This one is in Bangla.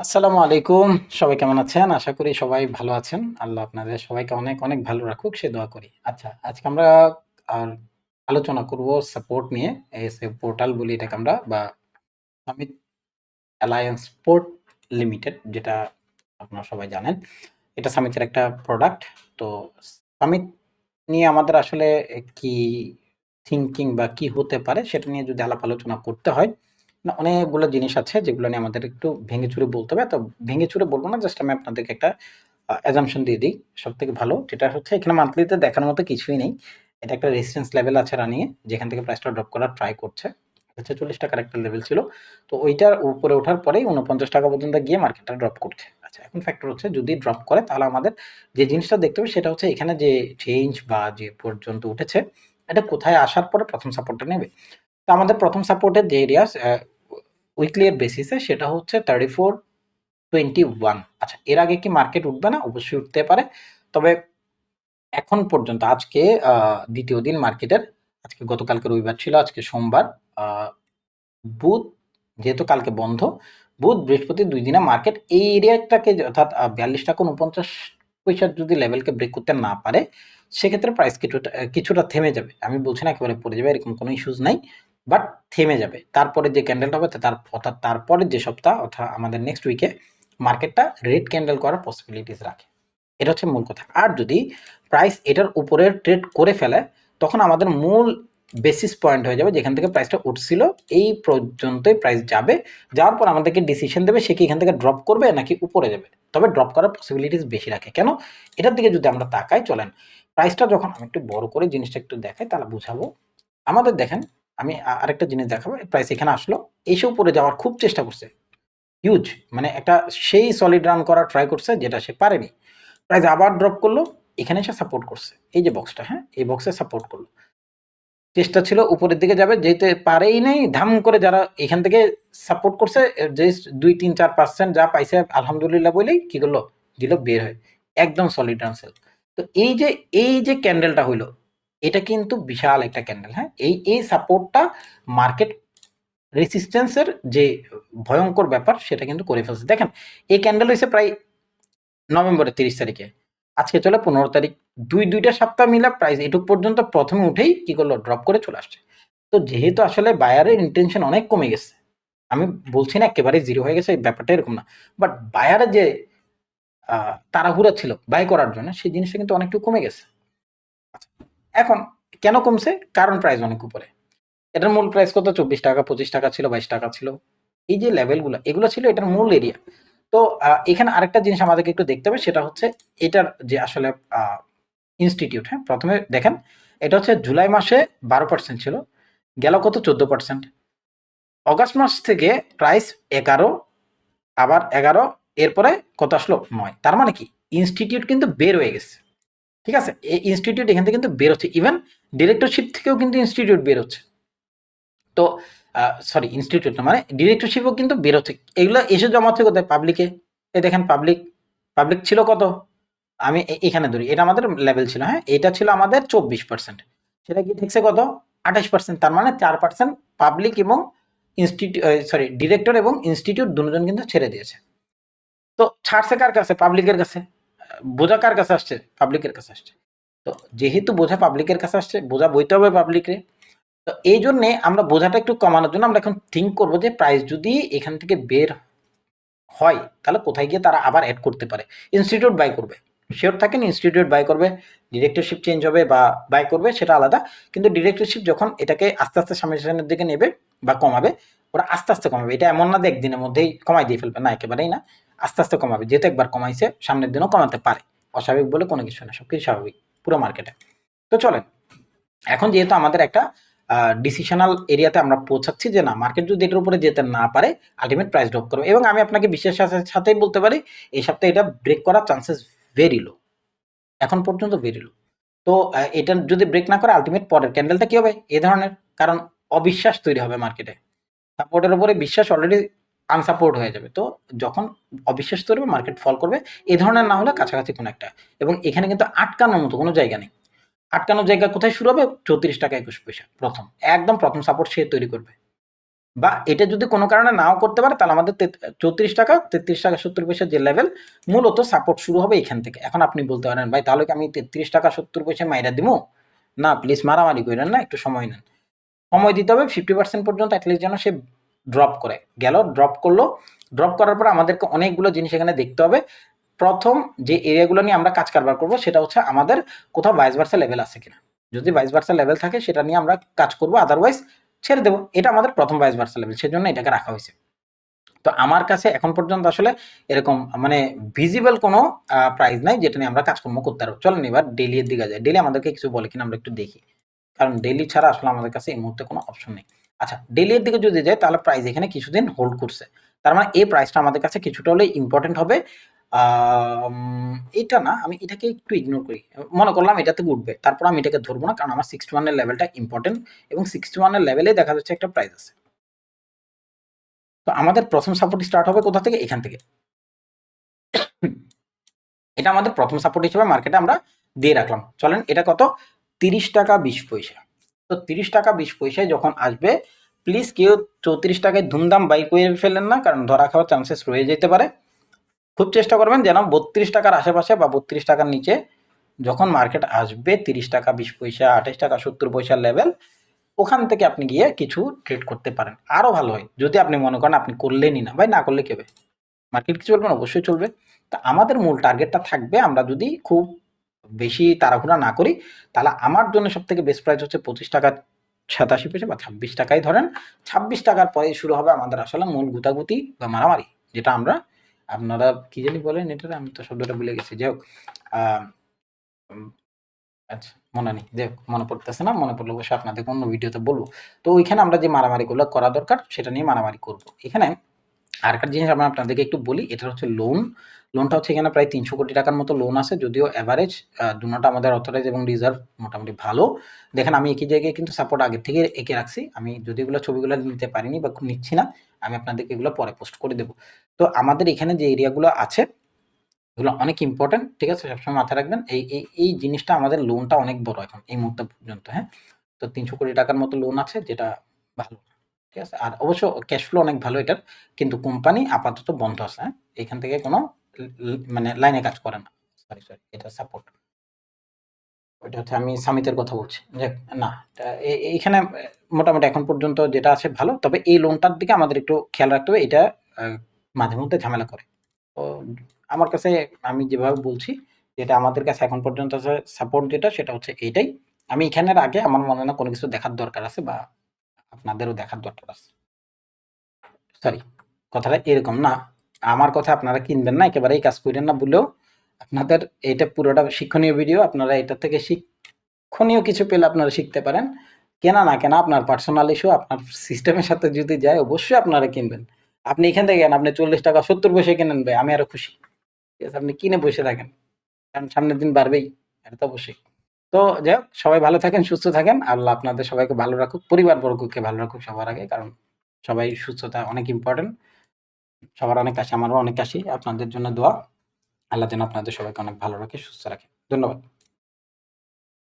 আসসালামু আলাইকুম। সবাই কেমন আছেন? আশা করি সবাই ভালো আছেন। আল্লাহ আপনাদের সবাইকে অনেক অনেক ভালো রাখুক, সে দোয়া করি। আচ্ছা আজকে আমরা আর আলোচনা করব সাপোর্ট নিয়ে। এসে পোর্টাল বলি এটাকে আমরা, বা সামিট অ্যালায়েন্স পোর্ট লিমিটেড যেটা আপনারা সবাই জানেন। এটা সামিটের একটা প্রোডাক্ট তো সামিট নিয়ে আমাদের আসলে কি থিঙ্কিং বা কি হতে পারে, সেটা নিয়ে যদি আলাপ আলোচনা করতে হয় না, অনেকগুলো জিনিস আছে যেগুলো নিয়ে আমাদের একটু ভেঙে চুরে বলতে হবে। তো ভেঙে চুরে বলব না জাস্ট আমি আপনাদেরকে একটা অ্যাজামশন দিয়ে দিই। সব থেকে ভালো যেটা হচ্ছে, এখানে মান্থলিতে দেখানোর মতো কিছুই নেই। এটা একটা রেসিডেন্স লেভেল আছে রানিয়ে যেখান থেকে প্রাইসটা ড্রপ করার ট্রাই করছে। হচ্ছে চল্লিশ টাকার একটা লেভেল ছিল। তো ওইটার উপরে ওঠার পরেই উনপঞ্চাশ টাকা পর্যন্ত গিয়ে মার্কেটটা ড্রপ করছে। আচ্ছা এখন ফ্যাক্টর হচ্ছে, যদি ড্রপ করে, তাহলে আমাদের যে জিনিসটা দেখতে হবে, সেটা হচ্ছে এখানে যে চেঞ্জ বা যে পর্যন্ত উঠেছে, এটা কোথায় আসার পরে প্রথম সাপোর্টটা নেবে। তো আমাদের প্রথম সাপোর্টের যে এরিয়াস উইকলি এর বেসিসে সেটা হচ্ছে থার্টি ফোর টোয়েন্টি ওয়ান আচ্ছা এর আগে কি মার্কেট উঠবে না? অবশ্যই উঠতে পারে। তবে এখন পর্যন্ত, আজকে দ্বিতীয় দিন মার্কেটের আজকে গতকালকে রবিবার ছিল, আজকে সোমবার বুধ, যেহেতু কালকে বন্ধ, বুধ বৃহস্পতি দুই দিনে মার্কেট এই এরিয়াটাকে অর্থাৎ বিয়াল্লিশ টাকা উনপঞ্চাশ পয়সার যদি লেভেলকে ব্রেক করতে না পারে, সেক্ষেত্রে প্রাইস কিছুটা কিছুটা থেমে যাবে। আমি বলছি না একেবারে পড়ে যাবে, এরকম কোনো ইস্যুস নাই। বাট থেমে যাবে। তারপরে যে ক্যান্ডেলটা হবে তার, অর্থাৎ তারপরে যে সপ্তাহ, অর্থাৎ আমাদের নেক্সট উইকে মার্কেটটা রেড ক্যান্ডেল করার পসিবিলিটিস রাখে। এটা হচ্ছে মূল কথা। আর যদি প্রাইস এটার উপরে ট্রেড করে ফেলে, তখন আমাদের মূল বেসিস পয়েন্ট হয়ে যাবে, যেখান থেকে প্রাইসটা উঠছিল, এই পর্যন্তই প্রাইস যাবে। যাওয়ার পর আমাদেরকে ডিসিশন দেবে সে কি এখান থেকে ড্রপ করবে, নাকি উপরে যাবে। তবে ড্রপ করার পসিবিলিটিস বেশি রাখে। কেন? এটার দিকে যদি আমরা তাকাই, চলেন। প্রাইসটা যখন আমি একটু বড় করে জিনিসটা একটু দেখাই, তাহলে বুঝাবো। আমাদের দেখেন আমি আরেকটা জিনিস দেখাবো প্রাইস এখানে আসলো। এসে উপরে যাওয়ার খুব চেষ্টা করছে। হিউজ মানে একটা সেই সলিড রান করার ট্রাই করছে যেটা সে পারেনি। প্রাইস আবার ড্রপ করল, এখানে এসে সাপোর্ট করছে। এই যে বক্সটা হ্যাঁ এই বক্সে সাপোর্ট করল। চেষ্টা ছিল উপরের দিকে যাবে যেতে পারেই নাই, ধাম করে যারা এখান থেকে সাপোর্ট করছে যে দুই, তিন, চার পার্সেন্ট যা পাইছে, আলহামদুলিল্লাহ বলেই কি করল? দিল বের হয়। একদম সলিড রানসেল তো এই যে এই যে ক্যান্ডেলটা হইল এটা কিন্তু বিশাল একটা ক্যান্ডেল হ্যাঁ? এই এই সাপোর্টটা মার্কেট রেসিস্টেন্সের যে ভয়ঙ্কর ব্যাপার, সেটা কিন্তু করে ফেলছে। দেখেন, এই ক্যান্ডেল হয়েছে প্রায় নভেম্বরের তিরিশ তারিখে। আজকে চলে পনেরো তারিখ। দুই, দুইটা সপ্তাহ মিলে প্রাইস এটুক পর্যন্ত প্রথমে উঠেই কি করল? ড্রপ করে চলে আসছে। তো যেহেতু আসলে বায়ারের ইন্টেনশন অনেক কমে গেছে, আমি বলছি না একেবারে জিরো হয়ে গেছে, এই ব্যাপারটা এরকম না। বাট বায়ারের যে তাড়াহুড়া ছিল বাই করার জন্য, সেই জিনিসটা কিন্তু অনেকটু কমে গেছে। এখন কেন কমছে? কারণ প্রাইস অনেক উপরে। এটার মূল প্রাইস কত? চব্বিশ টাকা, পঁচিশ টাকা ছিল, বাইশ টাকা ছিল। এই যে লেভেলগুলো এগুলো ছিল এটার মূল এরিয়া তো এখানে আরেকটা জিনিস আমাদেরকে একটু দেখতে হবে, সেটা হচ্ছে এটার যে আসলে ইনস্টিটিউট হ্যাঁ? প্রথমে দেখেন, এটা হচ্ছে জুলাই মাসে বারো পার্সেন্ট ছিল, গেল কত? চোদ্দ পার্সেন্ট অগাস্ট মাস থেকে প্রাইস এগারো, আবার এগারো, এরপরে কত আসলো? নয়। তার মানে কি? ইনস্টিটিউট কিন্তু বের হয়ে গেছে। ঠিক আছে? এই ইনস্টিটিউট এখান থেকে কিন্তু বের হচ্ছে। ইভেন ডিরেক্টরশিপ থেকেও কিন্তু ইনস্টিটিউট বের হচ্ছে। তো সরি ইনস্টিটিউট মানে ডিরেক্টরশিপও কিন্তু বের হচ্ছে। এগুলো এসে জমা হচ্ছে কোথায়? পাবলিকে এই দেখেন পাবলিক পাবলিক ছিল কত? আমি এখানে ধরি। এটা আমাদের লেভেল ছিল হ্যাঁ? এটা ছিল আমাদের চব্বিশ পার্সেন্ট সেটা কি ঠিকছে কত? আঠাশ পার্সেন্ট তার মানে চার পার্সেন্ট পাবলিক এবং ইনস্টিটিউট সরি ডিরেক্টর এবং ইনস্টিটিউট দুজন কিন্তু ছেড়ে দিয়েছে। তো ছাড়ছে কার কাছে? পাবলিকের কাছে। বোঝা কার কাছে আসছে? পাবলিকের কাছে আসছে। তো যেহেতু বোঝা পাবলিকের কাছে আসছে, বোঝা বইতে হবে পাবলিকরে তো এই জন্যে আমরা বোঝাটা একটু কমানোর জন্য আমরা এখন থিঙ্ক করব যে প্রাইস যদি এখান থেকে বের হয়, তাহলে কোথায় গিয়ে তারা আবার অ্যাড করতে পারে? ইনস্টিটিউট বাই করবে। শিওর থাকেন ইনস্টিটিউট বাই করবে ডিরেক্টরশিপ চেঞ্জ হবে বা বাই করবে, সেটা আলাদা। কিন্তু ডিরেক্টরশিপ যখন এটাকে আস্তে আস্তে সামনের দিকে নেবে বা কমাবে, ওরা আস্তে আস্তে কমাবে। এটা এমন না যে একদিনের মধ্যেই কমাই দিয়ে ফেলবে, না, একেবারেই না। আস্তে আস্তে কমাবে, যেহেতু একবার কমাইছে, সামনের দিনও কমাতে পারে। অস্বাভাবিক বলে কোনো কিছু না, সবকিছু স্বাভাবিক, পুরো মার্কেটে তো চলেন, এখন যেহেতু আমাদের একটা ডিসিশনাল এরিয়াতে আমরা পৌঁছাচ্ছি যে না মার্কেট যদি এটার উপরে যেতে না পারে আলটিমেট প্রাইস ড্রপ করবে। এবং আমি আপনাকে বিশ্বাসের সাথেই বলতে পারি, এই সপ্তাহে এটা ব্রেক করার চান্সেস ভেরি লো এখন পর্যন্ত ভেরি লো তো এটা যদি ব্রেক না করে আলটিমেট পরের ক্যান্ডেলটা কি হবে? এ ধরনের। কারণ অবিশ্বাস তৈরি হবে মার্কেটে সাপোর্টের উপরে বিশ্বাস অলরেডি আনসাপোর্ট হয়ে যাবে। তো, যখন অবিশ্বাস তৈরি হবে মার্কেট ফল করবে, এ ধরনের না হলে কাছাকাছি কোনো একটা। এবং এখানে কিন্তু আটকানোর মতো কোনো জায়গা নেই। আটকানোর জায়গা কোথায় শুরু হবে? চৌত্রিশ টাকা একুশ পয়সা প্রথম। একদম প্রথম সাপোর্ট সে তৈরি করবে। বা এটা যদি কোনো কারণে নাও করতে পারে, তাহলে আমাদের চৌত্রিশ টাকা, তেত্রিশ টাকা, সত্তর পয়সা যে লেভেল মূলত সাপোর্ট শুরু হবে এখান থেকে। এখন আপনি বলতে পারেন, ভাই, তাহলে কি আমি তেত্রিশ টাকা, সত্তর পয়সা মাইরা দিব? না প্লিজ মারামারি করেন না, একটু সময় নেন। সময় দিতে হবে ফিফটি পার্সেন্ট পর্যন্ত অ্যাটলিস্ট যেন সে ড্রপ করে। গেল ড্রপ করল। ড্রপ করার পর আমাদেরকে অনেকগুলো জিনিস এখানে দেখতে হবে। প্রথম যে এরিয়াগুলো নিয়ে আমরা কাজ কারবার করব, সেটা হচ্ছে আমাদের কোথাও ভাইস ভার্সা লেভেল আছে কিনা। যদি ভাইস ভার্সা লেভেল থাকে, সেটা নিয়ে আমরা কাজ করব। আদারওয়াইজ ছেড়ে দেবো। এটা আমাদের প্রথম ভাইস ভার্সা লেভেল সেজন্য এটাকে রাখা হয়েছে। তো আমার কাছে এখন পর্যন্ত আসলে এরকম মানে ভিজিবল কোনো প্রাইজ নাই যেটা নিয়ে আমরা কাজকর্ম করতে পারব। চলেন এবার ডেলি এর দিকে যায় ডেলি আমাদেরকে কিছু বলে কিনা আমরা একটু দেখি। কারণ ডেলি ছাড়া আসলে আমাদের কাছে এই মুহূর্তে কোনো অপশন নেই। আচ্ছা ডেলি এর দিকে যদি যায় তাহলে প্রাইস এখানে কিছুদিন হোল্ড করছে। তার মানে এই প্রাইসটা আমাদের কাছে কিছুটা হলে ইম্পর্টেন্ট হবে। এটা না, আমি এটাকে একটু ইগনোর করি। মনে করলাম এটাতে উঠবে, তারপর আমি এটাকে ধরবো না, কারণ আমার সিক্সটি ওয়ানের লেভেলটা ইম্পর্টেন্ট এবং সিক্সটি ওয়ানের লেভেলে দেখা যাচ্ছে একটা প্রাইস আছে। তো আমাদের প্রথম সাপোর্ট স্টার্ট হবে কোথা থেকে? এখান থেকে। এটা আমাদের প্রথম সাপোর্ট হিসেবে মার্কেটে আমরা দিয়ে রাখলাম। চলেন, এটা কত? তিরিশ টাকা বিশ পয়সা। তো তিরিশ টাকা বিশ পয়সায় যখন আসবে প্লিজ কেউ চৌত্রিশ টাকায় ধুমধাম বাই করে ফেলেন না, কারণ ধরা খাওয়ার চান্সেস রয়ে যেতে পারে। খুব চেষ্টা করবেন যেন বত্রিশ টাকার আশেপাশে বা বত্রিশ টাকার নিচে যখন মার্কেট আসবে তিরিশ টাকা, বিশ পয়সা আঠাশ টাকা, সত্তর পয়সার লেভেল ওখান থেকে আপনি গিয়ে কিছু ট্রেড করতে পারেন। আরও ভালো হয়, যদি আপনি মনে করেন আপনি করলেনই না ভাই না করলে কেবে মার্কেট কিছু চলবে না অবশ্যই চলবে। তা আমাদের মূল টার্গেটটা থাকবে আমরা যদি খুব বেশি তাড়াহুড়া না করি, তাহলে আমার জন্য সব থেকে বেস্ট প্রাইস হচ্ছে পঁচিশ টাকা, সাতাশি পয়সা বা ছাব্বিশ টাকাই ধরেন। ছাব্বিশ টাকার পরে শুরু হবে আমাদের আসলে মূল গুতাগুতি বা মারামারি, যেটা আমরা আপনারা কি জানি বলেন এটা আমি তো শব্দটা ভুলে গেছি। যাই হোক আচ্ছা মনে নেই। যাই হোক, মনে পড়তেছে না, মনে পড়লে অবশ্যই আপনাদের অন্য ভিডিওতে বলব। তো ওইখানে আমরা যে মারামারিগুলো করা দরকার, সেটা নিয়ে মারামারি করব। এখানে আর একটা জিনিস আমরা আপনাদেরকে একটু বলি, এটা হচ্ছে লোন লোনটা হচ্ছে এখানে প্রায় তিনশো কোটি টাকার মতো লোন আছে, যদিও অ্যাভারেজ দুটা আমাদের অথরাইজ এবং রিজার্ভ মোটামুটি ভালো। দেখেন, আমি একই জায়গায় কিন্তু সাপোর্ট আগের থেকে এঁকে রাখছি। আমি যদি এগুলো ছবিগুলো নিতে পারিনি বা নিচ্ছি না, আমি আপনাদেরকে এগুলো পরে পোস্ট করে দেবো। তো আমাদের এখানে যে এরিয়াগুলো আছে, এগুলো অনেক ইম্পর্টেন্ট ঠিক আছে? সবসময় মাথায় রাখবেন, এই এই এই জিনিসটা আমাদের লোনটা অনেক বড় এখন, এই মুহূর্তে পর্যন্ত হ্যাঁ? তো তিনশো কোটি টাকার মতো লোন আছে, যেটা ভালো। ঠিক আছে? আর অবশ্য ক্যাশ ফ্লো অনেক ভালো এটার, কিন্তু কোম্পানি আপাতত বন্ধ আছে হ্যাঁ? এখান থেকে কোনো মানে লাইনে কাজ করে না। সরি সরি এটা সাপোর্ট ওইটা হচ্ছে আমি সামিতের কথা বলছি। যে না এইখানে মোটামুটি এখন পর্যন্ত যেটা আছে ভালো, তবে এই লোনটার দিকে আমাদের একটু খেয়াল রাখতে হবে, এটা মাঝে মধ্যে ঝামেলা করে। তো আমার কাছে আমি যেভাবে বলছি, যেটা আমাদের কাছে এখন পর্যন্ত আছে সাপোর্ট যেটা, সেটা হচ্ছে এইটাই। আমি এখানের আগে আমার মনে হয় না কোনো কিছু দেখার দরকার আছে বা আপনাদেরও দেখার দরকার আছে। সরি কথাটা এরকম না। আমার কথা আপনারা কিনবেন না, একেবারেই কাজ করেন না বলেও আপনাদের এটা পুরোটা শিক্ষণীয় ভিডিও আপনারা এটা থেকে শিক্ষণীয় কিছু পেলে আপনারা শিখতে পারেন। কেনা না কেনা আপনার পার্সোনাল ইস্যু আপনার সিস্টেমের সাথে যদি যায়, অবশ্যই আপনারা কিনবেন। আপনি এখান থেকে আপনি চল্লিশ টাকা, সত্তর পয়সা কিনেন ভাই, আমি আরও খুশি। ঠিক আছে, আপনি কিনে বসে থাকেন। কারণ সামনের দিন বাড়বেই, এটা তো অবশ্যই। তো যাই হোক, সবাই ভালো থাকেন, সুস্থ থাকেন। আল্লাহ আপনাদের সবাইকে ভালো রাখুক পরিবার বর্গকে ভালো রাখুক সবার আগে, কারণ সবাই সুস্থতা অনেক ইম্পর্টেন্ট সবার অনেক কাশি আমারও অনেক কাশি আপনাদের জন্য দোয়া। আল্লাহ যেন আপনাদের সবাইকে অনেক ভালো রাখে, সুস্থ রাখে। ধন্যবাদ।